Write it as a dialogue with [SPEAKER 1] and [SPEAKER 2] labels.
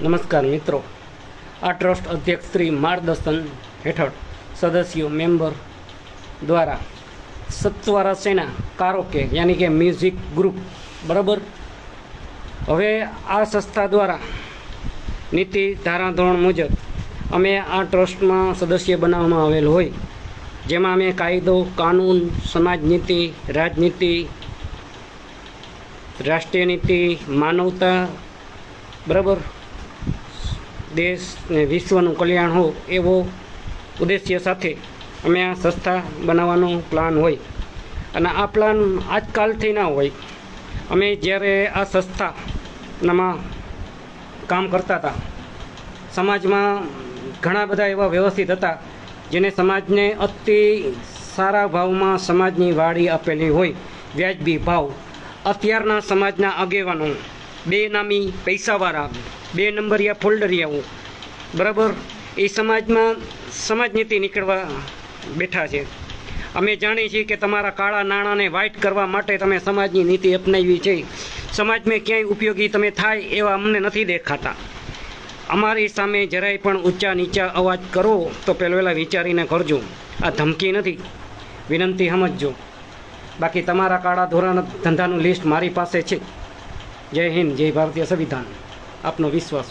[SPEAKER 1] નમસ્કાર મિત્રો. આ ટ્રસ્ટ અધ્યક્ષ શ્રી માર્ગદર્શન હેઠળ સદસ્યો, મેમ્બર દ્વારા સત્વારા સેના કારોકે યાની કે મ્યુઝિક ગ્રુપ, બરાબર? હવે આ સંસ્થા દ્વારા નીતિ ધારાધોરણ મુજબ અમે આ ટ્રસ્ટમાં સદસ્ય બનાવવામાં આવેલ હોય, જેમાં અમે કાયદો, કાનૂન, સમાજ નીતિ, રાજનીતિ, રાષ્ટ્રીય નીતિ, માનવતા, બરાબર? દેશ ને વિશ્વનું કલ્યાણ હો એવો ઉદ્દેશ્ય સાથે અમે આ સંસ્થા બનાવવાનો પ્લાન હોય. અને આ પ્લાન આજકાલથી ના હોય. અમે જ્યારે આ સંસ્થાનામાં કામ કરતા હતા, સમાજમાં ઘણા બધા એવા વ્યવસ્થિત હતા, જેને સમાજને અતિ સારા ભાવમાં સમાજની વાડી આપેલી હોય, વ્યાજબી ભાવ. અત્યારના સમાજના આગેવાનો બેનામી પૈસાવાળા બે નંબરિયા ફોલ્ડરિયાઓ બરાબર? એ સમાજમાં સમાજનીતિ નીકળવા બેઠા છે. અમે જાણીએ છીએ કે તમારા કાળા નાણાંને વ્હાઇટ કરવા માટે તમે સમાજની નીતિ અપનાવી છે. સમાજમાં ક્યાંય ઉપયોગી તમે થાય એવા અમને નથી દેખાતા. અમારી સામે જરાય પણ ઊંચા નીચા અવાજ કરો તો પહેલાં વિચારીને કરજો. આ ધમકી નથી. વિનંતી સમજજો. બાકી તમારા કાળા ધોરણ ધંધાનું લિસ્ટ મારી પાસે છે. જય હિન્દ, જય ભારતીય સંવિધાન. આપનો વિશ્વાસ